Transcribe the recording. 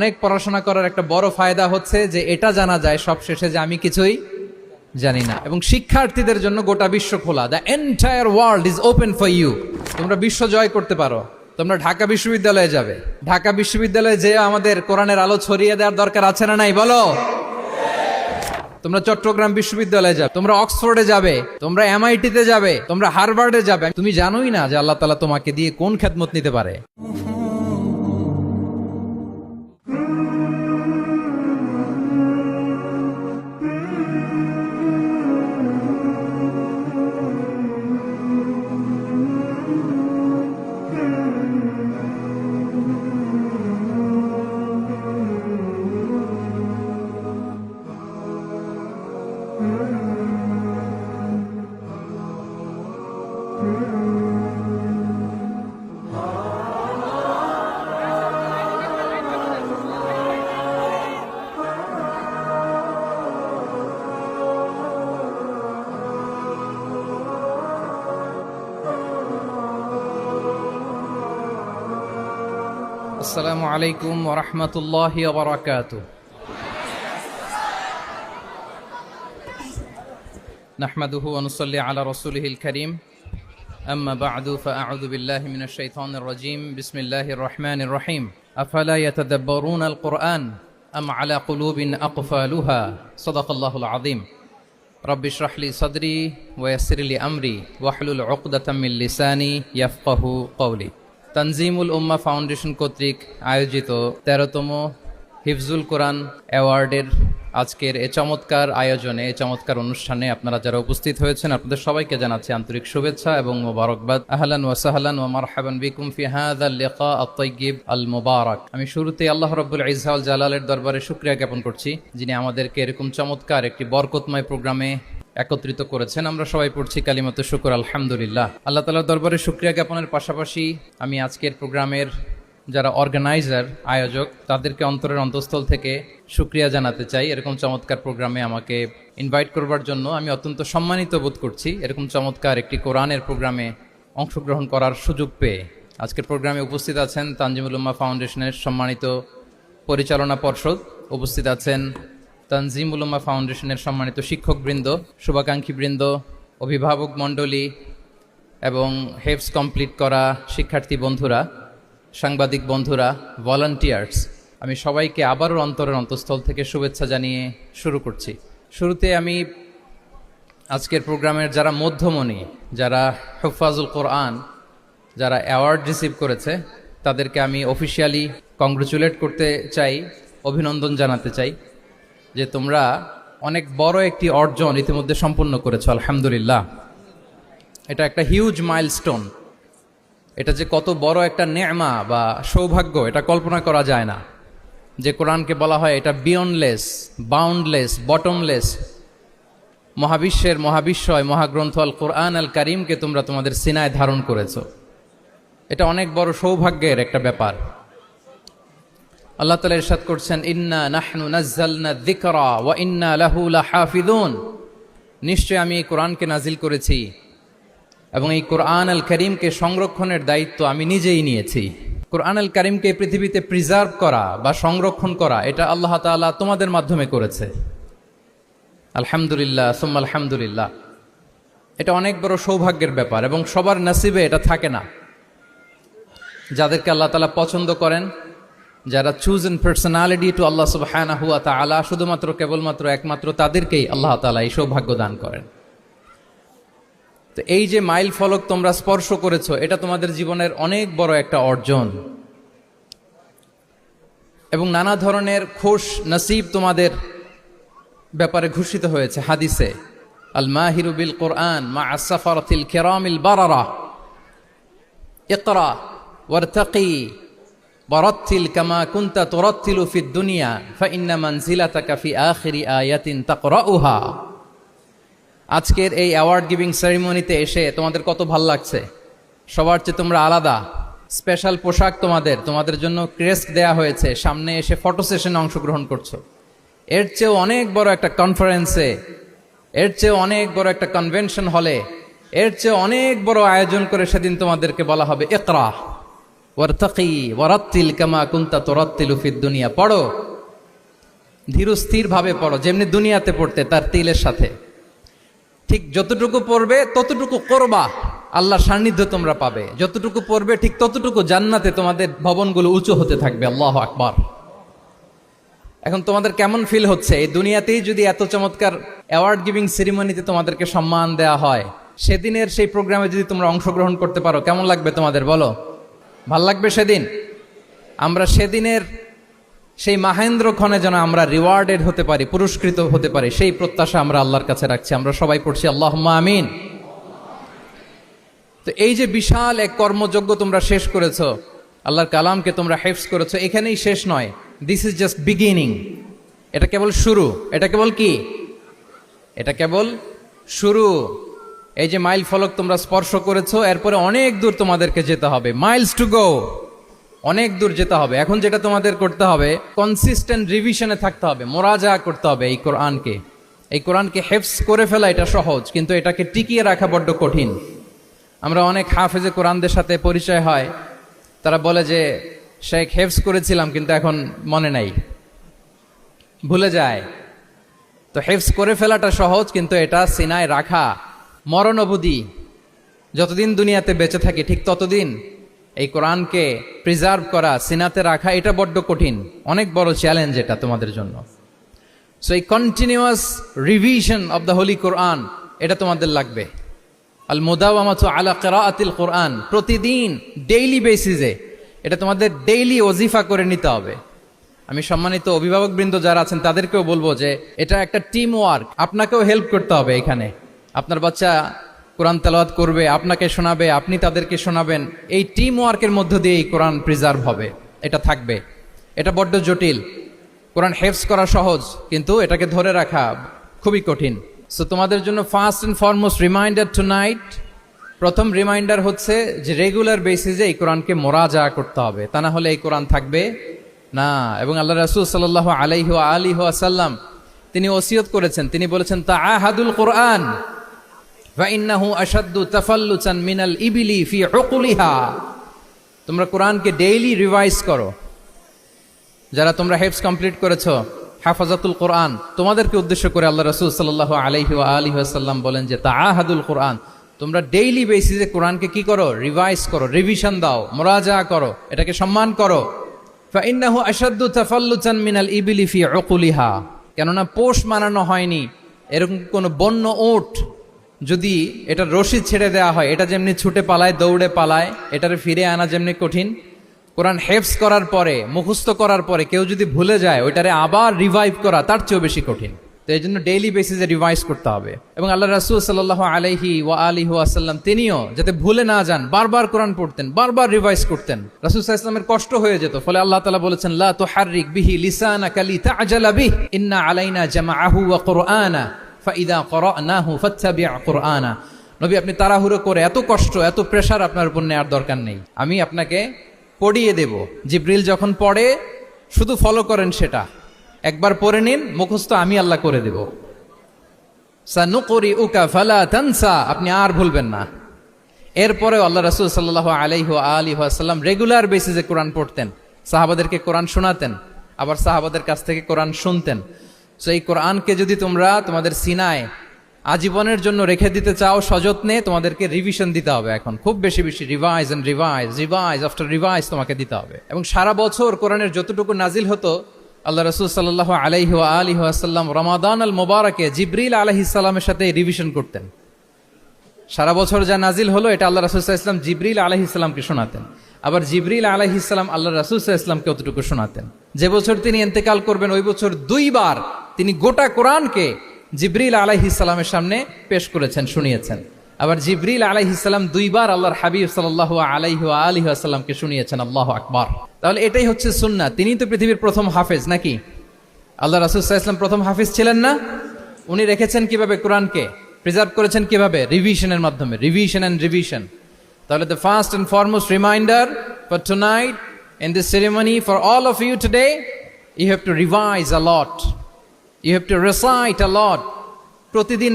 অনেক পড়াশোনা করার একটা বড় ফায়দা হচ্ছে যে এটা জানা যায় সব শেষে যে আমি কিছুই জানি না। এবং শিক্ষার্থীদের জন্য গোটা বিশ্ব খোলা। The entire world is open for you তোমরা বিশ্ব জয় করতে পারো। তোমরা ঢাকা বিশ্ববিদ্যালয়ে যাবে। ঢাকা বিশ্ববিদ্যালয়ে যে আমাদের কোরআনের আলো ছড়িয়ে দেওয়ার দরকার আছে না নাই? বলো। তোমরা চট্টগ্রাম বিশ্ববিদ্যালয়ে যাবে। তোমরা অক্সফোর্ডে যাবে। তোমরা এমআইটিতে যাবে। তোমরা হার্ভার্ডে যাবে। তুমি জানোই না যে আল্লাহ তালা তোমাকে দিয়ে কোন খেদমত নিতে পারে। السلام عليكم ورحمة الله وبركاته. نحمده ونصلي على رسوله الكريم. أما بعد فأعوذ بالله من الشيطان الرجيم. بسم الله الرحمن الرحيم. أفلا يتدبرون القرآن أم على قلوب أقفالها؟ صدق الله العظيم. رب اشرح لي صدري ويسر لي أمري واحلل عقدة من لساني يفقه قولي. তানজিমুল উম্মা ফাউন্ডেশন কর্তৃক আয়োজিত তেরোতম হিফজুল কোরআন অ্যাওয়ার্ডের আজকের এ চমৎকার আয়োজনে, এ চমৎকার অনুষ্ঠানে আপনারা যারা উপস্থিত হয়েছেন, আপনাদের সবাইকে জানাচ্ছি আন্তরিক শুভেচ্ছা এবং মোবারকবাদ। আহলান ওয়া সাহলান ওয়া মারহাবান বিকুম লিকা আত-তাইয়্যিব আল মুবারাক আমি শুরুতেই আল্লাহ রাব্বুল ইজ্জা ওয়াল জালালের দরবারে শুক্রিয়া জ্ঞাপন করছি, যিনি আমাদেরকে এরকম চমৎকার একটি বরকতময় প্রোগ্রামে একত্রিত করেছেন। আমরা সবাই পড়ছি কালিমত শুকর, আলহামদুলিল্লাহ। আল্লাহ তালার দরবারে শুক্রিয়া জ্ঞাপনের পাশাপাশি আমি আজকের প্রোগ্রামের যারা অর্গানাইজার, আয়োজক, তাদেরকে অন্তরের অন্তঃস্থল থেকে শুক্রিয়া জানাতে চাই। এরকম চমৎকার প্রোগ্রামে আমাকে ইনভাইট করবার জন্য আমি অত্যন্ত সম্মানিত বোধ করছি। এরকম চমৎকার একটি কোরআনের প্রোগ্রামে অংশগ্রহণ করার সুযোগ পেয়ে। আজকের প্রোগ্রামে উপস্থিত আছেন তানজিমুল উম্মা ফাউন্ডেশনের সম্মানিত পরিচালনা পর্ষদ। উপস্থিত আছেন তানজিম উলুমা ফাউন্ডেশনের সম্মানিত শিক্ষকবৃন্দ, শুভাকাঙ্ক্ষীবৃন্দ, অভিভাবক মণ্ডলী এবং হেফস কমপ্লিট করা শিক্ষার্থী বন্ধুরা, সাংবাদিক বন্ধুরা ভলান্টিয়ার্স আমি সবাইকে আবারও অন্তরের অন্তঃস্থল থেকে শুভেচ্ছা জানিয়ে শুরু করছি। শুরুতে আমি আজকের প্রোগ্রামের যারা মধ্যমণি, যারা হুফাজুল কোরআন, যারা অ্যাওয়ার্ড রিসিভ করেছে, তাদেরকে আমি অফিসিয়ালি কংগ্রেচুলেট করতে চাই, অভিনন্দন জানাতে চাই। যে তোমরা অনেক বড় একটি অর্জন ইতিমধ্যে সম্পন্ন করেছ, আলহামদুলিল্লাহ। এটা একটা হিউজ মাইলস্টোন এটা যে কত বড় একটা নেমা বা সৌভাগ্য, এটা কল্পনা করা যায় না। যে কোরআনকে বলা হয় এটা বিয়নলেস বাউন্ডলেস বটমলেস মহাবিশ্বের মহাবিশ্বয়, মহাগ্রন্থ আল কোরআন আল করিমকে তোমরা তোমাদের সিনায় ধারণ করেছ। এটা অনেক বড় সৌভাগ্যের একটা ব্যাপার। আল্লাহ তালা ইরশাদ করছেন, ইন্না নাহনু নাজ্জালনা যিকরা ওয়া ইন্না লাহু লাহাফিজুন নিশ্চয় আমি এই কোরআনকে নাজিল করেছি এবং এই কোরআন আল করিমকে সংরক্ষণের দায়িত্ব আমি নিজেই নিয়েছি। কোরআন আল করিমকে পৃথিবীতে প্রিজার্ভ করা বা সংরক্ষণ করা, এটা আল্লাহ তাআলা তোমাদের মাধ্যমে করেছে। আলহামদুলিল্লাহ, সুম্মা আলহামদুলিল্লাহ। এটা অনেক বড় সৌভাগ্যের ব্যাপার এবং সবার নসিবে এটা থাকে না। যাদেরকে আল্লাহ তালা পছন্দ করেন যারা চুজ এন পার্সোনালিটি টু আল্লাহ সুবহানা হুয়া তা আলা শুধুমাত্র, কেবলমাত্র একমাত্র তাদেরকেই আল্লাহ তালা এই সৌভাগ্য দান করেন। তো এই যে মাইল ফলক তোমরা স্পর্শ করেছ, এটা তোমাদের জীবনের অনেক বড় একটা অর্জন। এবং নানা ধরনের খোশ নসিব তোমাদের ব্যাপারে ঘোষিত হয়েছে হাদিসে। আল মাহিরু বিল কোরআন মা আসাফারাতিল কেরামিল বারারা। ইকরা ওয়ারতাকি বরত্থিল কামা কুন্তা তরত্থিল ফিদ দুনিয়া, ফাইন্না মানজিলা তাকাফি আখিরি আয়াতিন তাকরা উহা আজকের এই অ্যাওয়ার্ড গিভিং সেরিমনিতে এসে তোমাদের কত ভালো লাগছে? সবার চেয়ে তোমরা আলাদা। স্পেশাল পোশাক তোমাদের তোমাদের জন্য ক্রেস্ট দেয়া হয়েছে, সামনে এসে ফটো সেশনে অংশগ্রহণ করছ। এর চেয়েও অনেক বড় একটা কনফারেন্সে এর চেয়েও অনেক বড় একটা কনভেনশন হলে এর চেয়ে অনেক বড় আয়োজন করে সেদিন তোমাদেরকে বলা হবে একরা ওয়ারতাকি ওয়ারাত্তিল কামা কুন্তা তোরাত্তিলু ফিদ দুনিয়া। পড়ো। ধীর স্থির ভাবে পড়ো। যেমনি দুনিয়াতে পড়তে, তার তিলের সাথে। ঠিক যতটুকু পড়বে, ততটুকু করবা আল্লাহর সান্নিধ্য তোমরা পাবে। যতটুকু পড়বে, ঠিক ততটুকু জান্নাতে তোমাদের ভবনগুলো উঁচু হতে থাকবে। আল্লাহ আকবার। এখন তোমাদের কেমন ফিল হচ্ছে? এই দুনিয়াতেই যদি এত চমৎকার অ্যাওয়ার্ড গিভিং সেরিমনিতে তোমাদেরকে সম্মান দেওয়া হয়, সেদিনের সেই প্রোগ্রামে যদি তোমরা অংশগ্রহণ করতে পারো, কেমন লাগবে তোমাদের বলো? ভালো লাগবে সেদিন? আমরা সেদিনের সেই মাহেন্দ্র ক্ষণে যেন আমরা রিওয়ার্ডেড হতে পারি, পুরস্কৃত হতে পারি, সেই প্রত্যাশা আমরা আল্লাহর কাছে রাখছি। আমরা সবাই পড়ছি আল্লাহ আমিন। তো এই যে বিশাল এক কর্মযজ্ঞ তোমরা শেষ করেছ, আল্লাহর কালামকে তোমরা হেফস করেছ, এখানেই শেষ নয়। দিস ইজ জাস্ট বিগিনিং এটা কেবল শুরু। এটা কেবল কি? এটা কেবল শুরু। এই যে মাইল ফলক তোমরা স্পর্শ করেছ, এরপরে অনেক দূর তোমাদেরকে যেতে হবে। Miles to go! অনেক দূর যেতে হবে। এখন যেটা তোমাদের করতে হবে কনসিস্টেন্ট রিভিশনে থাকতে হবে মোরাজা করতে হবে এই কোরআনকে। এই কোরআনকে হেফস করে ফেলা এটা সহজ, কিন্তু এটাকে টিকিয়ে রাখা বড্ড কঠিন। আমরা অনেক হাফেজে কোরআনদের সাথে পরিচয় হয়। তারা বলে যে, শেখ হেফস করেছিলাম, কিন্তু এখন মনে নাই। ভুলে যায়। তো হেফস করে ফেলাটা সহজ, কিন্তু এটা সিনায় রাখা মরণ অবধি যতদিন দুনিয়াতে বেঁচে থাকি, ঠিক ততদিন এই কোরআনকে প্রিজার্ভ করা, সিনাতে রাখা, এটা বড্ড কঠিন। অনেক বড় চ্যালেঞ্জ এটা তোমাদের জন্য। সো এই continuous revision of the holy Quran এটা তোমাদের লাগবে। আল মোদাওয়ামাতু আলা কেরাআতিল কোরআন, প্রতিদিন ডেইলি বেসিসে এটা তোমাদের ডেইলি ওজিফা করে নিতে হবে। আমি সম্মানিত অভিভাবকবৃন্দ যারা আছেন, তাদেরকেও বলব যে এটা একটা টিম ওয়ার্ক আপনাকেও হেল্প করতে হবে এখানে। আপনার বাচ্চা কোরআন তেলাওয়াত করবে, আপনাকে শোনাবে, আপনি তাদেরকে শোনাবেন, এই টিম ওয়ার্কের মধ্য দিয়ে এই কোরআন প্রিজার্ভ হবে, এটা থাকবে। এটা বড্ড জটিল। কোরআন হেফস করা সহজ, কিন্তু এটাকে ধরে রাখা খুবই কঠিন। সো তোমাদের জন্য first and foremost reminder tonight প্রথম রিমাইন্ডার হচ্ছে যে রেগুলার বেসিসে এই কোরআনকে মোরাজা করতে হবে। তা না হলে এই কোরআন থাকবে না। এবং আল্লাহ রাসুল সাল্লাহ আলাইহ আলিহ আসাল্লাম তিনি ওসিয়ত করেছেন। তিনি বলেছেন তা আহাদুল কোরআন ফাইন্নাহু আসাদ্দু তাফাল্লুচান মিনাল ইবিলি ফি উকুলিহা তোমরা কোরআনকে ডেইলি রিভাইজ করো। যারা তোমরা হেফস কমপ্লিট করেছ, হাফাজাতুল কোরআন, তোমাদেরকে উদ্দেশ্য করে আল্লাহ রসুল সাল্লাহ আলহি আলহি আসাল্লাম বলেন যে তা আহাদুল কোরআন, তোমরা ডেইলি বেসিসে কোরআনকে কি করো? রিভাইজ করো রিভিশন দাও মোরাজা করো, এটাকে সম্মান করো। ফাইন্নাহু আসাদ্দু তাফাল্লুচান মিনাল ইবিলি ফি উকুলিহা কেননা, পোষ মানানো হয়নি। এরকম কোনো বন্য ওট যদি এটা রশি ছেড়ে দেওয়া হয়, এটা যেমনি ছুটে পালায়, দৌড়ে পালায়, এটারে ফিরে আনা যেমনি কঠিন। কোরআন হেফস করার পরে, মুখস্থ করার পরে কেউ যদি ভুলে যায়, ওইটারে আবার রিভাইভ করা তার চেয়েও বেশি কঠিন। তো এই জন্য ডেইলি বেসিসে রিভাইজ করতে হবে। এবং আল্লাহ রাসুল সাল্লাহ আলহি ওয়া আলিহু আসাল্লাম তিনিও যাতে ভুলে না যান, বারবার কোরআন পড়তেন, বারবার রিভাইজ করতেন। রাসুল ইসলামের কষ্ট হয়ে যেত, ফলে আল্লাহ তালা বলেছেন, লা তো হারিক বিহি লিসানা কালি তাজালা বিহ, ইন্না আলাইনা জামা আহু ওয়া কোরআনা। নবী, আপনি তাড়াহুড়ো করে এত কষ্ট, এত প্রেশার আপনার উপর নেওয়ার দরকার নেই। আমি আপনাকে পড়িয়ে দেব। জিব্রিল যখন পড়ে, শুধু ফলো করেন সেটা। একবার পড়ে নিন, মুখস্থ আমি আল্লাহ করে দেব। সানুকরি উকা ফালা তানসা। আপনি আর ভুলবেন না। এরপরে আল্লাহ রাসূল সাল্লাল্লাহু আলাইহি ওয়া আলিহি ওয়াসাল্লাম রেগুলার বেসিসে কোরআন পড়তেন। সাহাবাদেরকে কোরআন শোনাতেন, আবার সাহাবাদের কাছ থেকে কোরআন শুনতেন। সো এই কোরআনকে যদি তোমরা তোমাদের সিনায় আজীবনের জন্য রেখে দিতে চাও সযত্নে, তোমাদেরকে রিভিশন দিতে হবে এখন। খুব বেশি বেশি revise and revise revise after revise তোমাকে দিতে হবে। এবং সারা বছর কোরআনের যতটুকু নাজিল হতো, আল্লাহ রসুল সাল্লাহ আলাইহি আলিহ আসাল্লাম রমাদান আল মোবারকে জিব্রিল আলহিসাল্লামের সাথে রিভিশন করতেন। সারা বছর যা নাজিল হলো, এটা আল্লাহ রাসুল ইসলাম জিব্রিল আলহিসাল্লামকে শোনাতেন। আবার জিব্রিল আলহিসাল্লাম আল্লাহ রাসুল ইসলামকে অতটুকু শোনাতেন। যে বছর তিনি এন্তেকাল করবেন, ওই বছর দুইবার গোটা কোরআনকে জিব্রিল আলাইহিসাল্লামের সামনে পেশ করেছেন, শুনিয়েছেন। আবার জিব্রিল আলাইহিসাল্লাম দুইবার আল্লাহর হাবিব সাল্লাহ আলাইহি আলিহি আসাল্লামকে শুনিয়েছেন, আল্লাহ আকবর। তাহলে এটাই হচ্ছে সুন্না তিনি তো পৃথিবীর প্রথম হাফেজ নাকি? আল্লাহ রাসুল্লাহ ইসলাম প্রথম হাফিজ ছিলেন না? উনি রেখেছেন কীভাবে কোরআনকে? প্রিজার্ভ করেছেন কীভাবে? রিভিশনের মাধ্যমে। Revision and revision. তাহলে the first and foremost reminder for tonight in this ceremony for all of you today you have to revise a lot you have to recite a lot প্রতিদিন